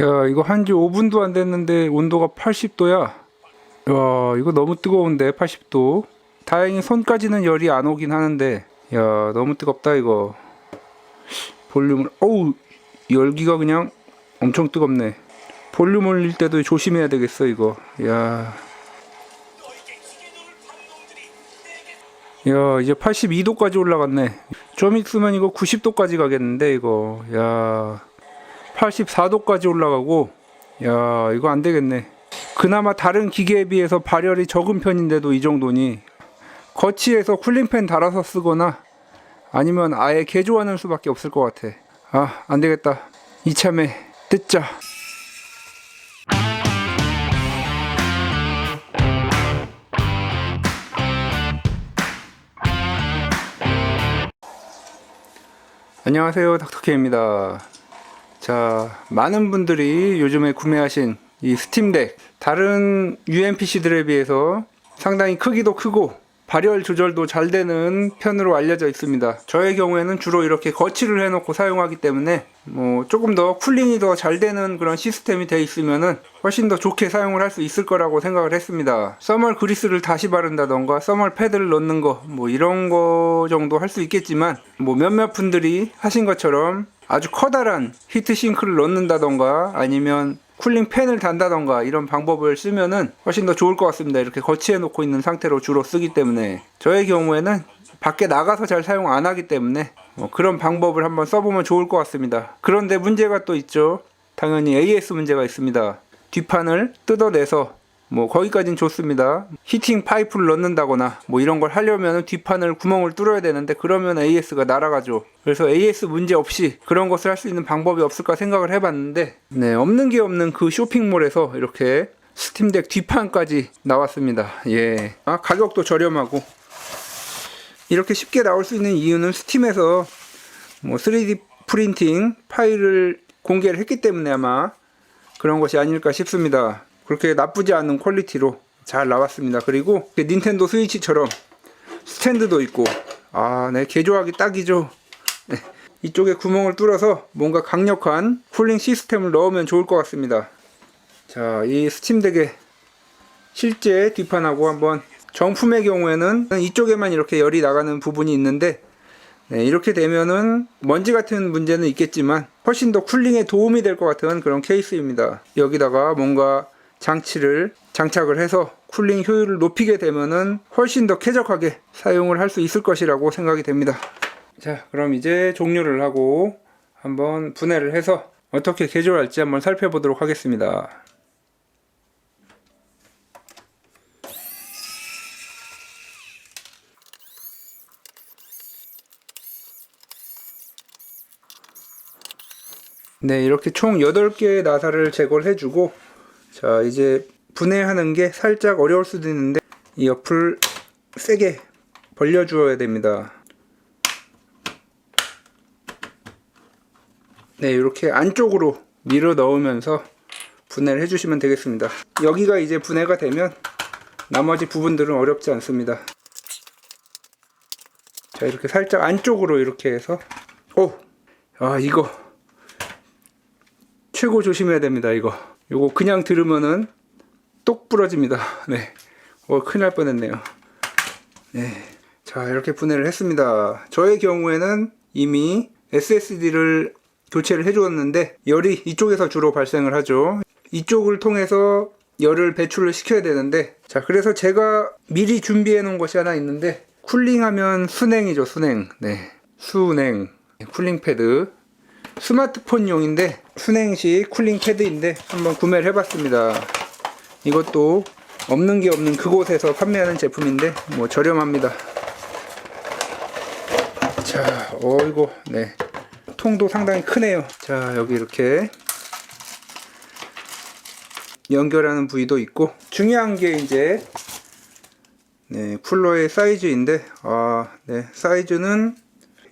야 이거 한 지 5분도 안 됐는데 온도가 80도야? 야 이거 너무 뜨거운데 80도. 다행히 손까지는 열이 안 오긴 하는데. 야 너무 뜨겁다 이거. 볼륨을 어우 열기가 그냥 엄청 뜨겁네. 볼륨 올릴 때도 조심해야 되겠어 이거. 야. 야, 이제 82도까지 올라갔네. 좀 있으면 이거 90도까지 가겠는데, 이거. 야, 84도까지 올라가고, 야, 이거 안 되겠네. 그나마 다른 기계에 비해서 발열이 적은 편인데도 이 정도니, 거치에서 쿨링팬 달아서 쓰거나, 아니면 아예 개조하는 수밖에 없을 것 같아. 아, 안 되겠다. 이참에 뜯자. 안녕하세요 닥터케입니다 자 많은 분들이 요즘에 구매하신 이 스팀덱 다른 UMPC들에 비해서 상당히 크기도 크고 발열 조절도 잘 되는 편으로 알려져 있습니다. 저의 경우에는 주로 이렇게 거치를 해놓고 사용하기 때문에 뭐 조금 더 쿨링이 더 잘 되는 그런 시스템이 되어 있으면은 훨씬 더 좋게 사용을 할 수 있을 거라고 생각을 했습니다. 써멀 그리스를 다시 바른다던가 써멀 패드를 넣는 거 뭐 이런 거 정도 할 수 있겠지만 뭐 몇몇 분들이 하신 것처럼 아주 커다란 히트 싱크를 넣는다던가 아니면 쿨링 팬을 단다던가 이런 방법을 쓰면은 훨씬 더 좋을 것 같습니다. 이렇게 거치해 놓고 있는 상태로 주로 쓰기 때문에 저의 경우에는 밖에 나가서 잘 사용 안 하기 때문에 뭐 그런 방법을 한번 써보면 좋을 것 같습니다. 그런데 문제가 또 있죠. 당연히 AS 문제가 있습니다. 뒷판을 뜯어내서 뭐 거기까진 좋습니다. 히팅 파이프를 넣는다거나 뭐 이런 걸 하려면 뒷판을 구멍을 뚫어야 되는데 그러면 AS가 날아가죠. 그래서 AS 문제 없이 그런 것을 할 수 있는 방법이 없을까 생각을 해봤는데 네 없는 게 없는 그 쇼핑몰에서 이렇게 스팀덱 뒷판까지 나왔습니다. 예, 아, 가격도 저렴하고 이렇게 쉽게 나올 수 있는 이유는 스팀에서 뭐 3D 프린팅 파일을 공개를 했기 때문에 아마 그런 것이 아닐까 싶습니다. 그렇게 나쁘지 않은 퀄리티로 잘 나왔습니다. 그리고 닌텐도 스위치처럼 스탠드도 있고 아, 네, 개조하기 딱이죠. 네, 이쪽에 구멍을 뚫어서 뭔가 강력한 쿨링 시스템을 넣으면 좋을 것 같습니다. 자, 이 스팀덱의 실제 뒷판하고 한번 정품의 경우에는 이쪽에만 이렇게 열이 나가는 부분이 있는데 네, 이렇게 되면은 먼지 같은 문제는 있겠지만 훨씬 더 쿨링에 도움이 될 것 같은 그런 케이스입니다. 여기다가 뭔가 장치를 장착을 해서 쿨링 효율을 높이게 되면은 훨씬 더 쾌적하게 사용을 할 수 있을 것이라고 생각이 됩니다. 자, 그럼 이제 종료를 하고 한번 분해를 해서 어떻게 개조할지 한번 살펴보도록 하겠습니다. 네, 이렇게 총 8개의 나사를 제거를 해주고 자, 이제 분해하는 게 살짝 어려울 수도 있는데 이 옆을 세게 벌려 주어야 됩니다. 네, 이렇게 안쪽으로 밀어 넣으면서 분해를 해주시면 되겠습니다. 여기가 이제 분해가 되면 나머지 부분들은 어렵지 않습니다. 자, 이렇게 살짝 안쪽으로 이렇게 해서 오! 아, 이거 최고 조심해야 됩니다, 이거. 요거 그냥 들으면은 똑 부러집니다. 네. 어, 큰일 날 뻔했네요. 네. 자, 이렇게 분해를 했습니다. 저의 경우에는 이미 SSD를 교체를 해주었는데, 열이 이쪽에서 주로 발생을 하죠. 이쪽을 통해서 열을 배출을 시켜야 되는데, 자, 그래서 제가 미리 준비해 놓은 것이 하나 있는데, 쿨링하면 순행이죠, 순행. 네. 순행. 쿨링 패드. 스마트폰용인데 순행식 쿨링 패드인데 한번 구매를 해봤습니다. 이것도 없는 게 없는 그곳에서 판매하는 제품인데 뭐 저렴합니다. 자, 어이고, 네. 통도 상당히 크네요. 자, 여기 이렇게 연결하는 부위도 있고 중요한 게 이제 네, 쿨러의 사이즈인데 아, 네, 사이즈는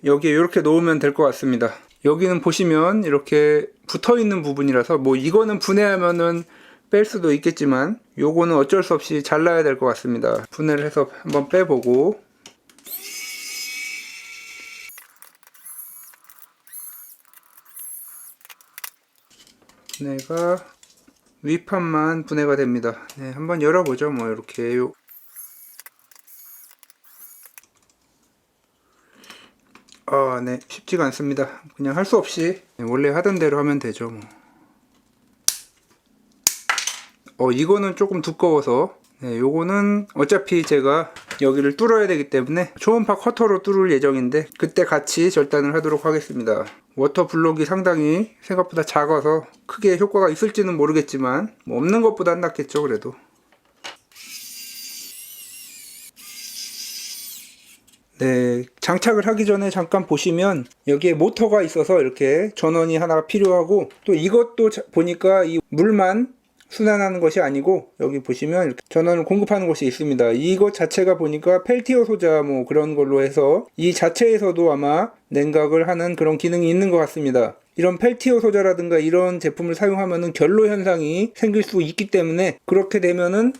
여기에 이렇게 놓으면 될 것 같습니다. 여기는 보시면 이렇게 붙어 있는 부분이라서 뭐 이거는 분해하면은 뺄 수도 있겠지만 요거는 어쩔 수 없이 잘라야 될 것 같습니다. 분해를 해서 한번 빼보고 분해가 윗판만 분해가 됩니다. 네, 한번 열어보죠. 뭐 이렇게 요 아, 네, 쉽지가 않습니다. 그냥 할 수 없이 네, 원래 하던 대로 하면 되죠. 뭐. 어, 이거는 조금 두꺼워서 네, 요거는 어차피 제가 여기를 뚫어야 되기 때문에 초음파 커터로 뚫을 예정인데 그때 같이 절단을 하도록 하겠습니다. 워터 블록이 상당히 생각보다 작아서 크게 효과가 있을지는 모르겠지만 뭐 없는 것보다 안 낫겠죠 그래도 네, 장착을 하기 전에 잠깐 보시면 여기에 모터가 있어서 이렇게 전원이 하나 필요하고 또 이것도 자- 보니까 이 물만 순환하는 것이 아니고 여기 보시면 전원을 공급하는 곳이 있습니다. 이것 자체가 보니까 펠티어 소자 뭐 그런 걸로 해서 이 자체에서도 아마 냉각을 하는 그런 기능이 있는 것 같습니다. 이런 펠티어 소자라든가 이런 제품을 사용하면은 결로 현상이 생길 수 있기 때문에 그렇게 되면은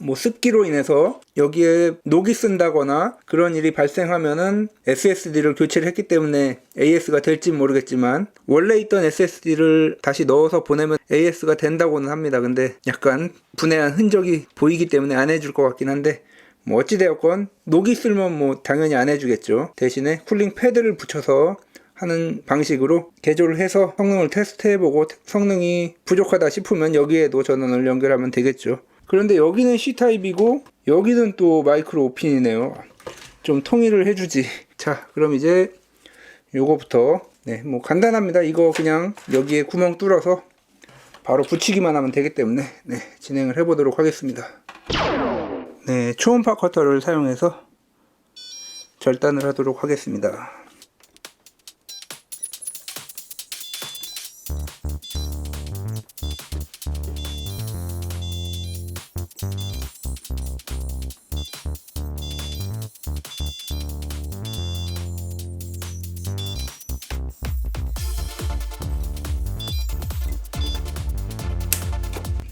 뭐 습기로 인해서 여기에 녹이 쓴다거나 그런 일이 발생하면은 SSD를 교체를 했기 때문에 AS가 될지 모르겠지만 원래 있던 SSD를 다시 넣어서 보내면 AS가 된다고는 합니다. 근데 약간 분해한 흔적이 보이기 때문에 안 해줄 것 같긴 한데 뭐 어찌되었건 녹이 쓸면 뭐 당연히 안 해주겠죠. 대신에 쿨링 패드를 붙여서 하는 방식으로 개조를 해서 성능을 테스트해보고 성능이 부족하다 싶으면 여기에도 전원을 연결하면 되겠죠. 그런데 여기는 C타입이고 여기는 또 마이크로 오핀이네요. 좀 통일을 해주지. 자, 그럼 이제 요거부터 네, 뭐 간단합니다. 이거 그냥 여기에 구멍 뚫어서 바로 붙이기만 하면 되기 때문에 네, 진행을 해보도록 하겠습니다. 네, 초음파 커터를 사용해서 절단을 하도록 하겠습니다.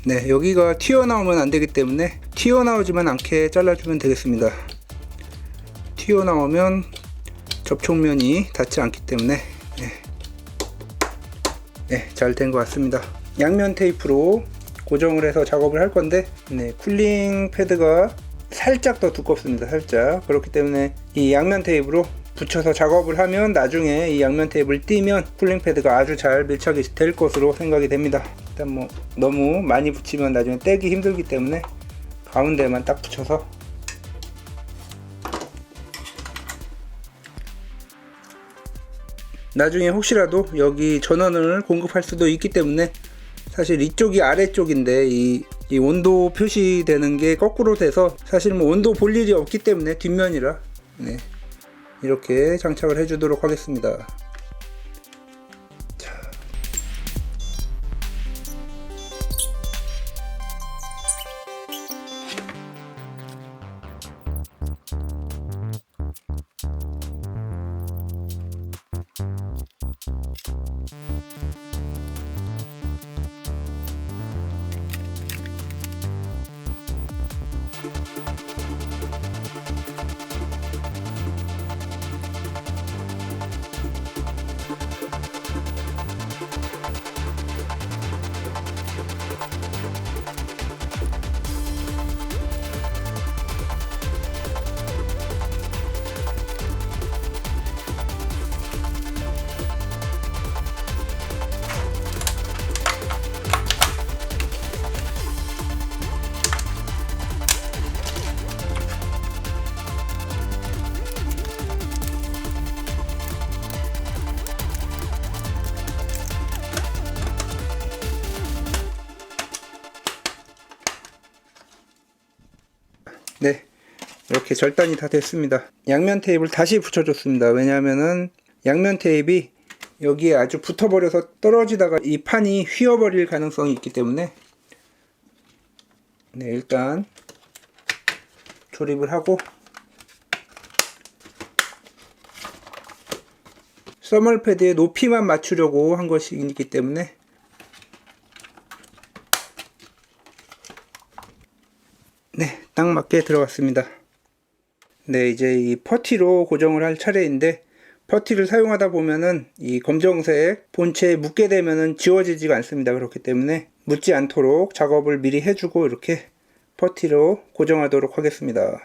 네, 여기가 튀어나오면 안 되기 때문에 튀어나오지만 않게 잘라주면 되겠습니다. 튀어나오면 접촉면이 닿지 않기 때문에 네, 네잘 된 것 같습니다. 양면 테이프로 고정을 해서 작업을 할 건데 네, 쿨링 패드가 살짝 더 두껍습니다. 살짝 그렇기 때문에 이 양면 테이프로 붙여서 작업을 하면 나중에 이 양면 테이프를 띄면 쿨링 패드가 아주 잘 밀착이 될 것으로 생각이 됩니다. 일단 뭐 너무 많이 붙이면 나중에 떼기 힘들기 때문에 가운데만 딱 붙여서. 나중에 혹시라도 여기 전원을 공급할 수도 있기 때문에 사실 이쪽이 아래쪽인데 이, 이 온도 표시되는 게 거꾸로 돼서 사실 뭐 온도 볼 일이 없기 때문에 뒷면이라. 네, 이렇게 장착을 해주도록 하겠습니다. 이렇게 절단이 다 됐습니다. 양면 테이프를 다시 붙여줬습니다. 왜냐하면은 양면 테이프이 여기에 아주 붙어버려서 떨어지다가 이 판이 휘어버릴 가능성이 있기 때문에 네, 일단 조립을 하고 써멀 패드의 높이만 맞추려고 한 것이기 때문에 네, 딱 맞게 들어갔습니다. 네, 이제 이 퍼티로 고정을 할 차례인데 퍼티를 사용하다 보면은 이 검정색 본체에 묻게 되면은 지워지지가 않습니다. 그렇기 때문에 묻지 않도록 작업을 미리 해주고 이렇게 퍼티로 고정하도록 하겠습니다.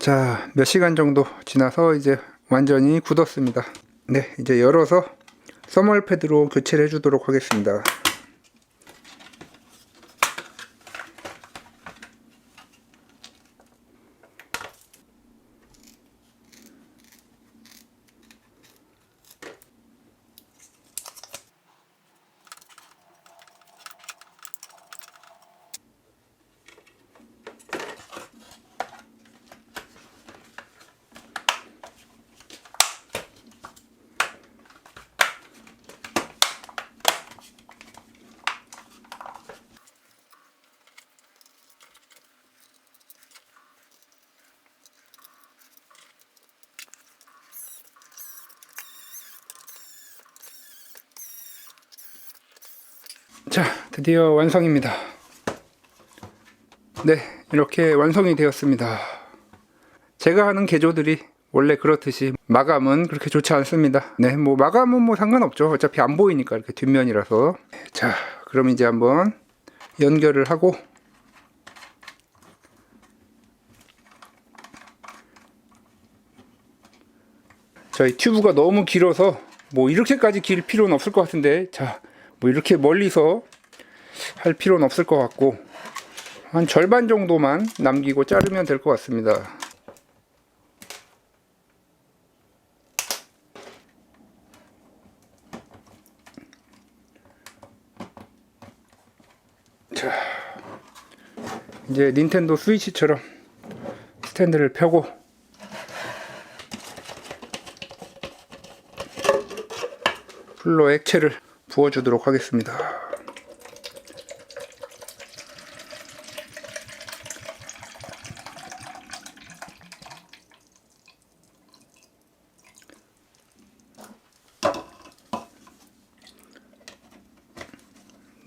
자, 몇 시간 정도 지나서 이제 완전히 굳었습니다. 네, 이제 열어서 써멀 패드로 교체를 해주도록 하겠습니다. 자, 드디어 완성입니다. 네, 이렇게 완성이 되었습니다. 제가 하는 개조들이 원래 그렇듯이 마감은 그렇게 좋지 않습니다. 네, 뭐 마감은 뭐 상관없죠. 어차피 안 보이니까 이렇게 뒷면이라서. 자, 그럼 이제 한번 연결을 하고 저희 튜브가 너무 길어서 뭐 이렇게까지 길 필요는 없을 것 같은데 자, 뭐 이렇게 멀리서 할 필요는 없을 것 같고 한 절반 정도만 남기고 자르면 될 것 같습니다. 자, 이제 닌텐도 스위치처럼 스탠드를 펴고 풀로 액체를 부어주도록 하겠습니다.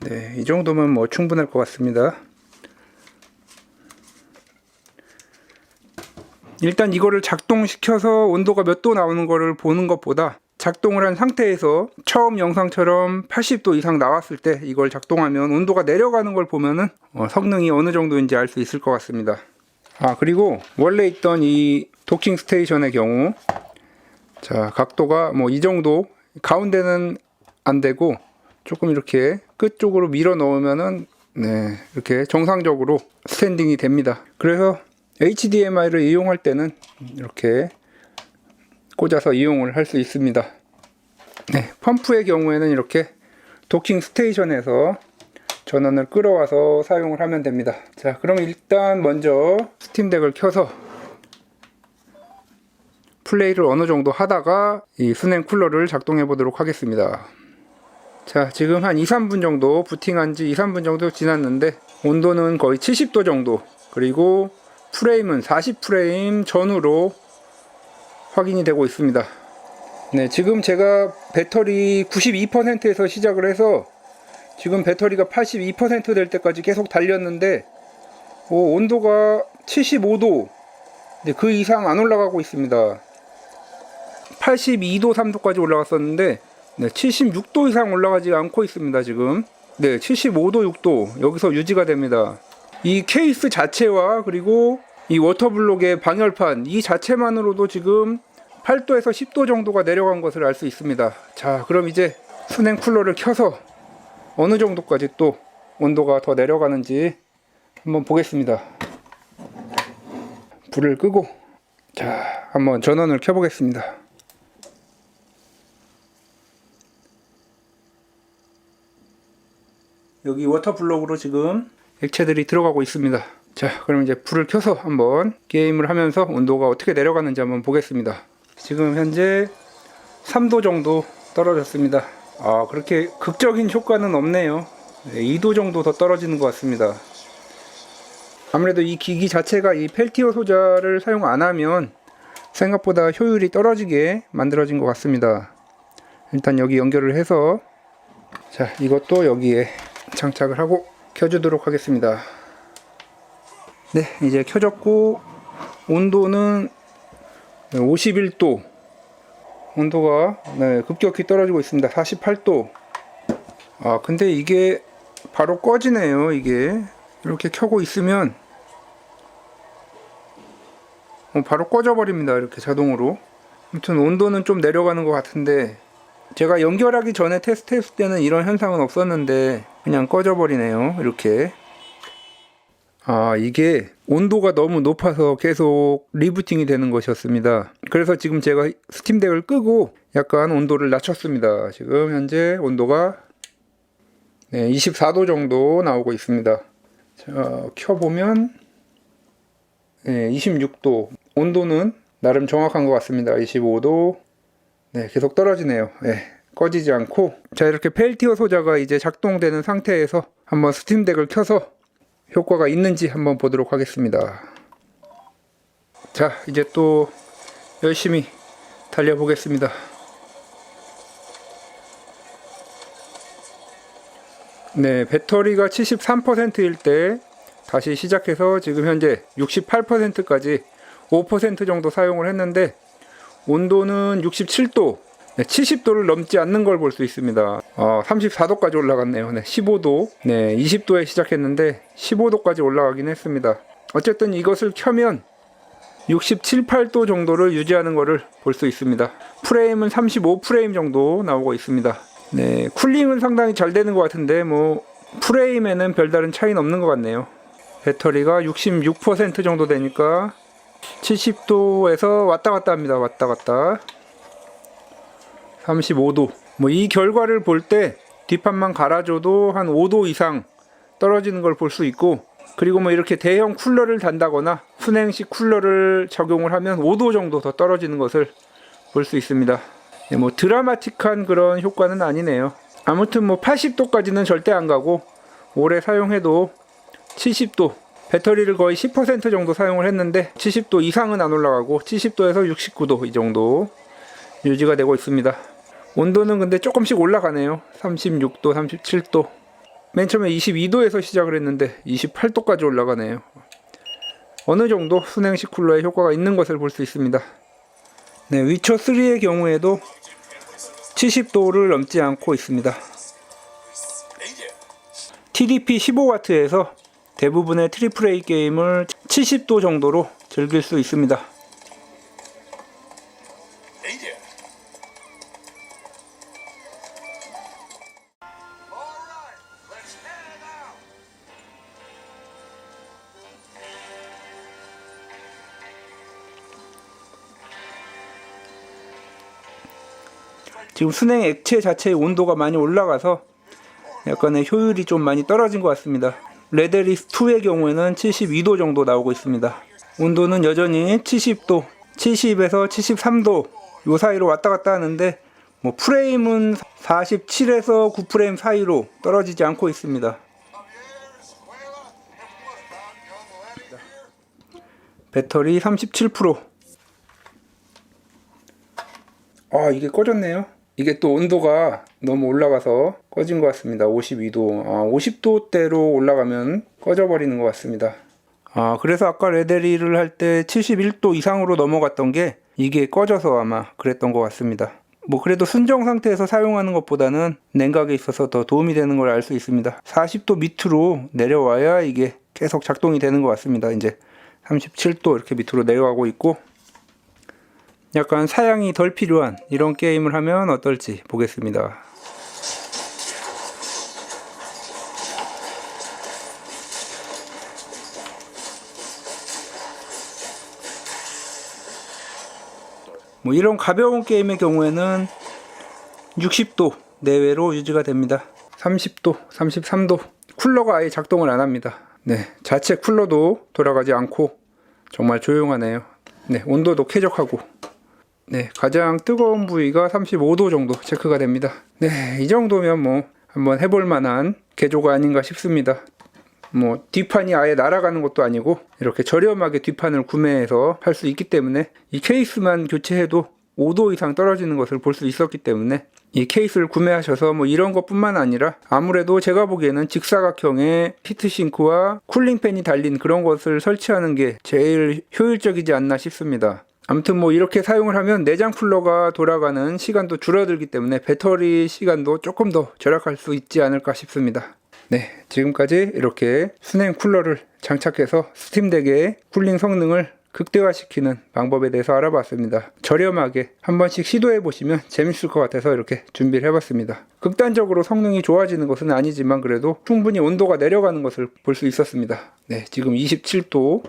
네, 이 정도면 뭐 충분할 것 같습니다. 일단 이거를 작동시켜서 온도가 몇 도 나오는 거를 보는 것보다 작동을 한 상태에서 처음 영상처럼 80도 이상 나왔을 때 이걸 작동하면 온도가 내려가는 걸 보면은 어, 성능이 어느 정도인지 알 수 있을 것 같습니다. 아 그리고 원래 있던 이 도킹 스테이션의 경우 자 각도가 뭐 이 정도 가운데는 안 되고 조금 이렇게 끝 쪽으로 밀어 넣으면은 네 이렇게 정상적으로 스탠딩이 됩니다. 그래서 HDMI를 이용할 때는 이렇게 꽂아서 이용을 할 수 있습니다. 네, 펌프의 경우에는 이렇게 도킹 스테이션에서 전원을 끌어와서 사용을 하면 됩니다. 자, 그럼 일단 먼저 스팀덱을 켜서 플레이를 어느 정도 하다가 이 수냉 쿨러를 작동해 보도록 하겠습니다. 자, 지금 한 2, 3분 정도 부팅한 지 2, 3분 정도 지났는데 온도는 거의 70도 정도 그리고 프레임은 40프레임 전후로 확인이 되고 있습니다. 네, 지금 제가 배터리 92%에서 시작을 해서 지금 배터리가 82%될 때까지 계속 달렸는데 오, 온도가 75도 네, 그 이상 안 올라가고 있습니다. 82도 3도까지 올라갔었는데 네, 76도 이상 올라가지 않고 있습니다 지금 네 75도 6도 여기서 유지가 됩니다 이 케이스 자체와 그리고 이 워터블록의 방열판 이 자체만으로도 지금 8도에서 10도 정도가 내려간 것을 알 수 있습니다. 자 그럼 이제 순행 쿨러를 켜서 어느 정도까지 또 온도가 더 내려가는지 한번 보겠습니다. 불을 끄고 자 한번 전원을 켜 보겠습니다. 여기 워터블록으로 지금 액체들이 들어가고 있습니다. 자, 그럼 이제 불을 켜서 한번 게임을 하면서 온도가 어떻게 내려가는지 한번 보겠습니다. 지금 현재 3도 정도 떨어졌습니다. 아, 그렇게 극적인 효과는 없네요. 네, 2도 정도 더 떨어지는 것 같습니다. 아무래도 이 기기 자체가 이 펠티어 소자를 사용 안 하면 생각보다 효율이 떨어지게 만들어진 것 같습니다. 일단 여기 연결을 해서 자, 이것도 여기에 장착을 하고 켜주도록 하겠습니다. 네, 이제 켜졌고 온도는 51도 온도가 네, 급격히 떨어지고 있습니다. 48도. 아, 근데 이게 바로 꺼지네요. 이게 이렇게 켜고 있으면 어, 바로 꺼져 버립니다. 이렇게 자동으로. 아무튼 온도는 좀 내려가는 것 같은데 제가 연결하기 전에 테스트했을 때는 이런 현상은 없었는데 그냥 꺼져버리네요 이렇게 아 이게 온도가 너무 높아서 계속 리부팅이 되는 것이었습니다. 그래서 지금 제가 스팀덱을 끄고 약간 온도를 낮췄습니다. 지금 현재 온도가 네, 24도 정도 나오고 있습니다. 자 켜보면 네, 26도. 온도는 나름 정확한 것 같습니다. 25도. 네, 계속 떨어지네요. 네, 꺼지지 않고. 자 이렇게 펠티어 소자가 이제 작동되는 상태에서 한번 스팀덱을 켜서 효과가 있는지 한번 보도록 하겠습니다. 자 이제 또 열심히 달려보겠습니다. 네, 배터리가 73%일 때 다시 시작해서 지금 현재 68%까지 5% 정도 사용을 했는데 온도는 67도, 네, 70도를 넘지 않는 걸 볼 수 있습니다. 어, 34도까지 올라갔네요. 네, 15도, 네, 20도에 시작했는데 15도까지 올라가긴 했습니다. 어쨌든 이것을 켜면 67, 8도 정도를 유지하는 것을 볼 수 있습니다. 프레임은 35 프레임 정도 나오고 있습니다. 네, 쿨링은 상당히 잘 되는 것 같은데 뭐 프레임에는 별다른 차이는 없는 것 같네요. 배터리가 66% 정도 되니까 70도에서 왔다 갔다 합니다. 왔다 갔다. 35도. 뭐 이 결과를 볼 때 뒷판만 갈아줘도 한 5도 이상 떨어지는 걸 볼 수 있고 그리고 뭐 이렇게 대형 쿨러를 단다거나 순행식 쿨러를 적용을 하면 5도 정도 더 떨어지는 것을 볼 수 있습니다. 네, 뭐 드라마틱한 그런 효과는 아니네요. 아무튼 뭐 80도까지는 절대 안 가고 오래 사용해도 70도 배터리를 거의 10% 정도 사용을 했는데 70도 이상은 안 올라가고 70도에서 69도 이 정도 유지가 되고 있습니다. 온도는 근데 조금씩 올라가네요. 36도, 37도. 맨 처음에 22도에서 시작을 했는데 28도까지 올라가네요. 어느 정도 순행식 쿨러의 효과가 있는 것을 볼 수 있습니다. 네, 위쳐 3의 경우에도 70도를 넘지 않고 있습니다. TDP 15W에서 대부분의 트리플 A 게임을 70도 정도로 즐길 수 있습니다. 지금 순행 액체 자체의 온도가 많이 올라가서 약간의 효율이 좀 많이 떨어진 것 같습니다. 레데리스 2의 경우에는 72도 정도 나오고 있습니다. 온도는 여전히 70도, 70에서 73도 요 사이로 왔다 갔다 하는데 뭐 프레임은 47에서 9프레임 사이로 떨어지지 않고 있습니다. 배터리 37%. 아, 이게 꺼졌네요. 이게 또 온도가 너무 올라가서 꺼진 것 같습니다. 52도. 아, 50도대로 올라가면 꺼져 버리는 것 같습니다. 아, 그래서 아까 레데리를 할 때 71도 이상으로 넘어갔던 게 이게 꺼져서 아마 그랬던 것 같습니다. 뭐 그래도 순정 상태에서 사용하는 것보다는 냉각에 있어서 더 도움이 되는 걸 알 수 있습니다. 40도 밑으로 내려와야 이게 계속 작동이 되는 것 같습니다. 이제 37도 이렇게 밑으로 내려가고 있고 약간 사양이 덜 필요한 이런 게임을 하면 어떨지 보겠습니다. 뭐 이런 가벼운 게임의 경우에는 60도 내외로 유지가 됩니다. 30도, 33도. 쿨러가 아예 작동을 안 합니다. 네, 자체 쿨러도 돌아가지 않고 정말 조용하네요. 네, 온도도 쾌적하고. 네, 가장 뜨거운 부위가 35도 정도 체크가 됩니다. 네, 이 정도면 뭐 한번 해볼 만한 개조가 아닌가 싶습니다. 뭐 뒷판이 아예 날아가는 것도 아니고 이렇게 저렴하게 뒷판을 구매해서 할 수 있기 때문에 이 케이스만 교체해도 5도 이상 떨어지는 것을 볼 수 있었기 때문에 이 케이스를 구매하셔서 뭐 이런 것뿐만 아니라 아무래도 제가 보기에는 직사각형의 히트싱크와 쿨링팬이 달린 그런 것을 설치하는 게 제일 효율적이지 않나 싶습니다. 아무튼 뭐 이렇게 사용을 하면 내장 쿨러가 돌아가는 시간도 줄어들기 때문에 배터리 시간도 조금 더 절약할 수 있지 않을까 싶습니다. 네, 지금까지 이렇게 순행 쿨러를 장착해서 스팀덱의 쿨링 성능을 극대화시키는 방법에 대해서 알아봤습니다. 저렴하게 한 번씩 시도해 보시면 재밌을 것 같아서 이렇게 준비를 해봤습니다. 극단적으로 성능이 좋아지는 것은 아니지만 그래도 충분히 온도가 내려가는 것을 볼 수 있었습니다. 네, 지금 27도,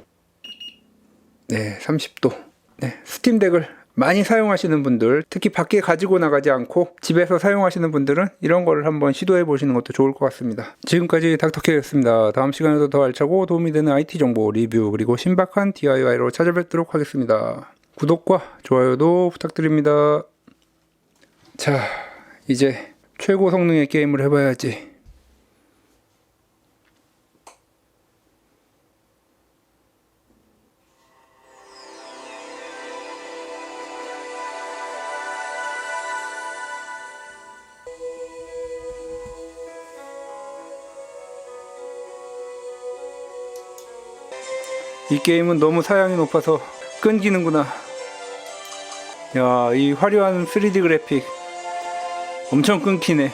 네, 30도. 네, 스팀덱을 많이 사용하시는 분들, 특히 밖에 가지고 나가지 않고 집에서 사용하시는 분들은 이런 거를 한번 시도해 보시는 것도 좋을 것 같습니다. 지금까지 닥터케였습니다. 다음 시간에도 더 알차고 도움이 되는 IT 정보 리뷰 그리고 신박한 DIY로 찾아뵙도록 하겠습니다. 구독과 좋아요도 부탁드립니다. 자, 이제 최고 성능의 게임을 해봐야지. 이 게임은 너무 사양이 높아서 끊기는구나. 야, 이 화려한 3D 그래픽 엄청 끊기네.